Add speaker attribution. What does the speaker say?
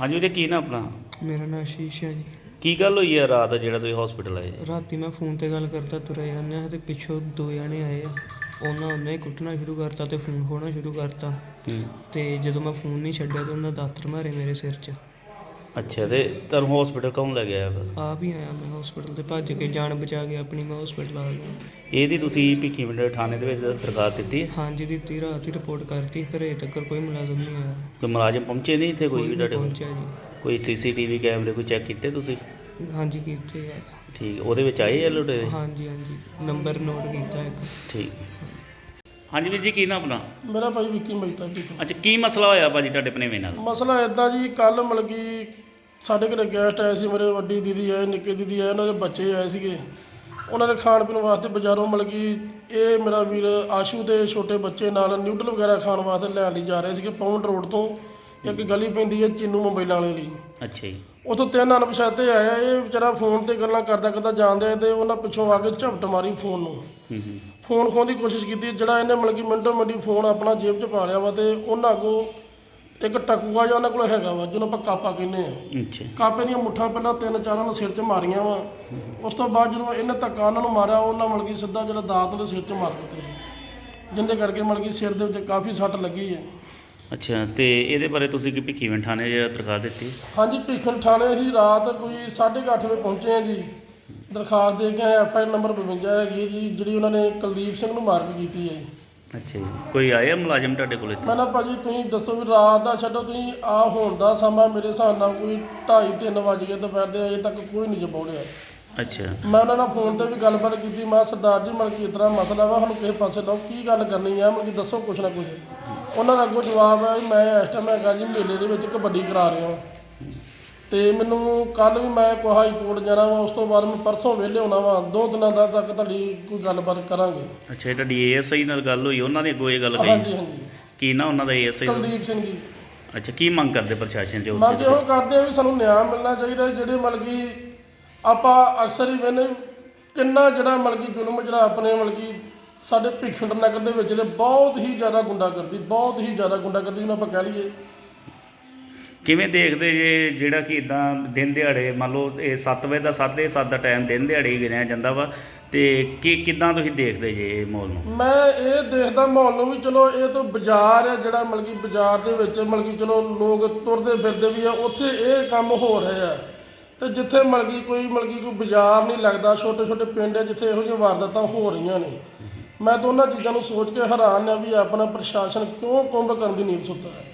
Speaker 1: ਹਾਂਜੀ ਵੀਰੇ ਕੀ ਨਾ ਆਪਣਾ?
Speaker 2: ਮੇਰਾ ਨਾਮ ਆਸ਼ੀਸ਼ ਹੈ ਜੀ।
Speaker 1: ਕੀ ਗੱਲ ਹੋਈ ਹੈ ਰਾਤ ਜਿਹੜਾ ਤੁਸੀਂ ਹਸਪੀਟਲ ਆਏ?
Speaker 2: ਰਾਤੀ ਮੈਂ ਫੋਨ ਤੇ ਗੱਲ ਕਰਦਾ ਤੁਰੇ ਜਾਂਦੇ ਹਾਂ ਤੇ ਪਿੱਛੋਂ ਦੋ ਜਣੇ ਆਏ ਆ। ਉਹਨਾਂ ਉਹਨੇ ਕੁੱਟਣਾ ਸ਼ੁਰੂ ਕਰਤਾ ਤੇ ਫੋਨ ਖੋਣਾ ਸ਼ੁਰੂ ਕਰਤਾ।
Speaker 1: ਹੂੰ।
Speaker 2: ਤੇ ਜਦੋਂ ਮੈਂ ਫੋਨ ਨਹੀਂ ਛੱਡਿਆ ਤੇ ਉਹਨਾਂ ਦਾਤਰ ਮਾਰੇ ਮੇਰੇ ਸਿਰ 'ਚ।
Speaker 1: ਅੱਛਾ ਤੇ ਤੁਹਾਨੂੰ ਹਸਪੀਟਲ ਕੌਣ ਲੈ ਗਿਆ?
Speaker 2: ਆਪ ਹੀ ਆਇਆ ਮੈਂ ਹਸਪੀਟਲ ਤੇ ਭੱਜ ਕੇ ਜਾਨ ਬਚਾ ਕੇ ਆਪਣੀ ਮੈਂ ਹਸਪੀਟਲ ਆ ਗਿਆ
Speaker 1: ਇਹਦੀ ਤੁਸੀਂ ਭਿੱਖੀ ਮੰਡਲ ਥਾਣੇ ਦੇ ਵਿੱਚ ਦਰਖਾਸਤ ਦਿੱਤੀ? ਹੈ
Speaker 2: ਹਾਂਜੀ ਦਿੱਤੀ ਰਾਤ ਹੀ ਰਿਪੋਰਟ ਕਰਤੀ ਪਰ ਅਜੇ ਤੱਕ ਕੋਈ ਮੁਲਾਜ਼ਮ ਨਹੀਂ ਆਇਆ।
Speaker 1: ਕੋਈ ਮੁਲਾਜ਼ਮ ਪਹੁੰਚੇ ਨਹੀਂ ਇੱਥੇ ਕੋਈ ਵੀ
Speaker 2: ਨਹੀਂ
Speaker 1: ਤੁਹਾਡੇ ਕੋਲ?
Speaker 2: ਪਹੁੰਚਿਆ ਜੀ।
Speaker 1: ਕੋਈ ਸੀਸੀਟੀਵੀ ਕੈਮਰੇ ਕੋਈ ਚੈੱਕ ਕੀਤੇ ਤੁਸੀਂ?
Speaker 2: ਹਾਂਜੀ ਕੀਤੇ ਆ।
Speaker 1: ਠੀਕ ਉਹਦੇ ਵਿੱਚ ਆਏ ਆ ਲੁਟੇਰੇ
Speaker 2: ਹਾਂਜੀ ਹਾਂਜੀ ਨੰਬਰ ਨੋਟ ਕੀਤਾ ਇੱਕ।
Speaker 1: ਠੀਕ। ਹਾਂਜੀ ਵੀਰ ਜੀ ਕੀ ਨਾ ਆਪਣਾ?
Speaker 3: ਮੇਰਾ ਭਾਈ ਵਿੱਕੀ ਮਹਿਤਾ ਜੀ।
Speaker 1: ਅੱਛਾ ਕੀ ਮਸਲਾ ਹੋਇਆ ਭਾਜੀ ਤੁਹਾਡੇ ਭਨੇਵੇਂ ਨਾਲ?
Speaker 3: ਮਸਲਾ ਇਦਾਂ ਜੀ ਕੱਲ ਮਤਲਬ ਕਿ ਸਾਡੇ ਘਰੇ ਗੈਸਟ ਆਏ ਸੀ ਮੇਰੇ ਵੱਡੀ ਦੀਦੀ ਆਏ ਨਿੱਕੇ ਦੀਦੀ ਆਏ ਉਹਨਾਂ ਦੇ ਬੱਚੇ ਆਏ ਸੀਗੇ। ਉਹਨਾਂ ਦੇ ਖਾਣ ਪੀਣ ਵਾਸਤੇ ਬਾਜ਼ਾਰੋਂ ਮਤਲਬ ਕਿ ਇਹ ਮੇਰਾ ਵੀਰ ਆਸ਼ੂ ਦੇ ਛੋਟੇ ਬੱਚੇ ਨਾਲ ਨਿਊਡਲ ਵਗੈਰਾ ਖਾਣ ਵਾਸਤੇ ਲੈਣ ਲਈ ਜਾ ਰਹੇ ਸੀਗੇ ਪੌਂਡ ਰੋਡ ਤੋਂ। ਇੱਕ ਗਲੀ ਪੈਂਦੀ ਹੈ ਚੀਨੂ ਮੋਬਾਈਲਾਂ ਵਾਲੇ ਲਈ
Speaker 1: ਅੱਛਾ ਜੀ।
Speaker 3: ਉਥੋਂ ਤਿੰਨ ਅਣਪਛਾਤੇ ਆਏ ਆ, ਇਹ ਵਿਚਾਰਾ ਫੋਨ ਤੇ ਗੱਲਾਂ ਕਰਦਾ ਕਰਦਾ ਜਾਂਦੇ ਤੇ ਉਹਨਾਂ ਪਿੱਛੋਂ ਆ ਕੇ ਝਪਟ ਮਾਰੀ ਫੋਨ ਨੂੰ।
Speaker 1: ਹੂੰ ਹੂੰ।
Speaker 3: ਫੋਨ ਖੋਣ ਦੀ ਕੋਸ਼ਿਸ਼ ਕੀਤੀ ਜਿਹੜਾ ਇਹਨੇ ਮਤਲਬ ਕਿ ਮਿੰਟੋ ਮਿੰਟੀ ਫੋਨ ਆਪਣਾ ਜੇਬ 'ਚ ਪਾ ਲਿਆ ਵਾ ਤੇ ਉਹਨਾਂ ਕੋ ਇੱਕ ਟਕੂਆ ਜਿਹਾ ਉਹਨਾਂ ਕੋਲ ਹੈਗਾ ਵਾ ਜਿਹਨੂੰ ਆਪਾਂ ਕਾਪਾ ਕਹਿੰਦੇ ਆ।
Speaker 1: ਅੱਛਾ।
Speaker 3: ਕਾਪੇ ਦੀਆਂ ਮੁੱਠਾਂ ਪਹਿਲਾਂ ਤਿੰਨ ਚਾਰਾਂ ਨੂੰ ਸਿਰ 'ਚ ਮਾਰੀਆਂ ਵਾ। ਉਸ ਤੋਂ ਬਾਅਦ ਜਦੋਂ ਇਹਨੇ ਧੱਕਾ ਉਹਨਾਂ ਨੂੰ ਮਾਰਿਆ ਉਹਨਾਂ ਮਤਲਬ ਕਿ ਸਿੱਧਾ ਜਿਹੜਾ ਦਾਤ ਉਹਦੇ ਸਿਰ 'ਚ ਮਾਰ ਦਿੱਤੇ। ਜਿੰਦੇ ਕਰਕੇ ਮਤਲਬ ਕਿ ਸਿਰ ਦੇ ਉੱਤੇ ਕਾਫੀ ਸੱਟ ਲੱਗੀ ਹੈ।
Speaker 1: ਅੱਛਾ ਤੇ ਇਹਦੇ ਬਾਰੇ ਤੁਸੀਂ ਕੀ ਭਿੱਖੀ ਮੰਡ ਥਾਣੇ 'ਚ ਦਰਖਾਸਤ ਦਿੱਤੀ?
Speaker 3: ਹਾਂਜੀ ਭੀਖਣ ਥਾਣੇ ਅਸੀਂ ਰਾਤ ਕੋਈ 8:30 ਵਜੇ ਪਹੁੰਚੇ ਆ ਜੀ। ਦਰਖਾਸਤ ਦੇ ਕੇ ਐਫ ਆਈ ਨੰਬਰ 52 ਹੈਗੀ ਹੈ ਜੀ ਜਿਹੜੀ ਉਹਨਾਂ ਨੇ ਕੁਲਦੀਪ ਸਿੰਘ ਨੂੰ ਮਾਰ ਕੇ ਕੀਤੀ ਹੈ। ਜੀ
Speaker 1: ਅੱਛਾ ਜੀ। ਕੋਈ ਆਇਆ ਮੁਲਾਜ਼ਮ ਤੁਹਾਡੇ ਕੋਲ ਇੱਥੇ?
Speaker 3: ਮੈਂ ਨਾ ਭਾਜੀ ਤੁਸੀਂ ਦੱਸੋ ਵੀ ਰਾਤ ਦਾ ਛੱਡੋ ਤੁਸੀਂ ਆ ਹੋਣ ਦਾ ਸਮਾਂ ਮੇਰੇ ਹਿਸਾਬ ਨਾਲ ਕੋਈ 2:30 3 ਵਜ ਗਏ ਦੁਪਹਿਰ ਦੇ ਅਜੇ ਤੱਕ ਕੋਈ ਨਹੀਂ ਜਪੌੜਿਆ
Speaker 1: ਅੱਛਾ।
Speaker 3: ਮੈਂ ਉਹਨਾਂ ਨਾਲ ਫੋਨ ਤੇ ਵੀ ਗੱਲਬਾਤ ਕੀਤੀ ਮੈਂ ਸਰਦਾਰ ਜੀ ਮਤਲਬ ਕਿ ਇਸ ਤਰ੍ਹਾਂ ਮਸਲਾ ਵਾ ਸਾਨੂੰ ਕਿਸੇ ਪਾਸੇ ਲਾਓ ਕੀ ਗੱਲ ਕਰਨੀ ਆ? ਮਤਲਬ ਕਿ ਦੱਸੋ ਕੁਛ ਨਾ ਕੁਛ। ਉਹਨਾਂ ਦਾ ਅੱਗੋਂ ਜਵਾਬ ਹੈ ਵੀ ਮੈਂ ਇਸ ਟਾਈਮ ਹੈਗਾ ਜੀ ਮੇਲੇ ਦੇ ਵਿੱਚ ਕਬੱਡੀ ਕਰਾ ਰਿਹਾ। ਹਾਂ ਤੇ ਮੈਨੂੰ ਕੱਲ ਵੀ ਮੈਂ ਕੋਈ ਹਾਈ ਕੋਰਟ ਜਾਣਾ ਵਾ ਉਸ ਤੋਂ ਬਾਅਦ ਮੈਂ ਪਰਸੋਂ ਵਿਹਲੇ ਹੋਣਾ ਵਾ ਦੋ ਦਿਨਾਂ ਦਾ ਤੱਕ ਤੁਹਾਡੀ ਕੋਈ ਗੱਲਬਾਤ ਕਰਾਂਗੇ।
Speaker 1: ਅੱਛਾ ਇਹ ਤੁਹਾਡੀ ਏਐਸਆਈ ਨਾਲ ਗੱਲ ਹੋਈ ਉਹਨਾਂ ਨੇ ਅੱਗੋਂ ਇਹ ਗੱਲ ਕਹੀ?
Speaker 3: ਹਾਂਜੀ ਹਾਂਜੀ।
Speaker 1: ਕੀ ਨਾ ਉਹਨਾਂ ਦਾ ਏਐਸਆਈ
Speaker 3: ਕੁਲਦੀਪ ਸਿੰਘ ਜੀ।
Speaker 1: ਅੱਛਾ ਕੀ ਮੰਗ ਕਰਦੇ ਪ੍ਰਸ਼ਾਸਨ ਜੋ
Speaker 3: ਮੰਗ ਇਹੋ ਕਰਦੇ ਆ ਵੀ ਸਾਨੂੰ ਨਿਆਂ ਮਿਲਣਾ ਚਾਹੀਦਾ ਜਿਹੜੇ ਮਤਲਬ ਕਿ ਆਪਾਂ ਅਕਸਰ ਹੀ ਵੇਨੇ ਕਿੰਨਾ ਜਿਹੜਾ ਮਤਲਬ ਕਿ ਜ਼ੁਲਮ ਜਿਹੜਾ ਆਪਣੇ ਮਤਲਬ ਕਿ ਸਾਡੇ ਭਿੱਖਣ ਨਗਰ ਦੇ ਵਿੱਚ ਦੇ ਬਹੁਤ ਹੀ ਜ਼ਿਆਦਾ ਗੁੰਡਾਗਰਦੀ ਬਹੁਤ ਹੀ ਜ਼ਿਆਦਾ ਗੁੰਡਾਗਰਦੀ ਜਿਹਨੂੰ ਆਪਾਂ ਕਹਿ ਲਈਏ
Speaker 1: ਕਿਵੇਂ ਦੇਖਦੇ ਜੇ ਜਿਹੜਾ ਕਿ ਇਦਾਂ ਦਿਨ ਦਿਹਾੜੇ ਮੰਨ ਲਓ ਇਹ 7 ਵਜੇ ਦਾ 7:30 ਦਾ ਟਾਈਮ ਦਿਨ ਦਿਹਾੜੇ ਹੀ ਗਿਣਿਆ ਜਾਂਦਾ ਵਾ ਤੇ ਕੀ ਕਿਦਾਂ ਤੁਸੀਂ ਦੇਖਦੇ ਜੇ ਇਹ ਮਾਹੌਲ ਨੂੰ?
Speaker 3: ਮੈਂ ਇਹ ਦੇਖਦਾ ਮਾਹੌਲ ਨੂੰ ਵੀ ਚਲੋ ਇਹ ਤੋਂ ਬਾਜ਼ਾਰ ਹੈ ਜਿਹੜਾ ਮਤਲਬ ਕਿ ਬਾਜ਼ਾਰ ਦੇ ਵਿੱਚ ਮਤਲਬ ਕਿ ਚਲੋ ਲੋਕ ਤੁਰਦੇ ਫਿਰਦੇ ਵੀ ਆ ਉੱਥੇ ਇਹ ਕੰਮ ਹੋ ਰਹੇ ਆ। ਤੇ ਜਿੱਥੇ ਮਤਲਬ ਕਿ ਕੋਈ ਮਤਲਬ ਕਿ ਕੋਈ ਬਾਜ਼ਾਰ ਨਹੀਂ ਲੱਗਦਾ ਛੋਟੇ ਛੋਟੇ ਪਿੰਡ ਆ ਜਿੱਥੇ ਇਹੋ ਜਿਹੀਆਂ ਵਾਰਦਾਤਾਂ ਹੋ ਰਹੀਆਂ ਨੇ। ਮੈਂ ਤਾਂ ਉਹਨਾਂ ਚੀਜ਼ਾਂ ਨੂੰ ਸੋਚ ਕੇ ਹੈਰਾਨ ਆ ਵੀ ਆਪਣਾ ਪ੍ਰਸ਼ਾਸਨ ਕਿਉਂ ਕੁੰਭ ਕਰਨ ਦੀ ਨੀਤ ਸੁੱਤਾ ਹੈ।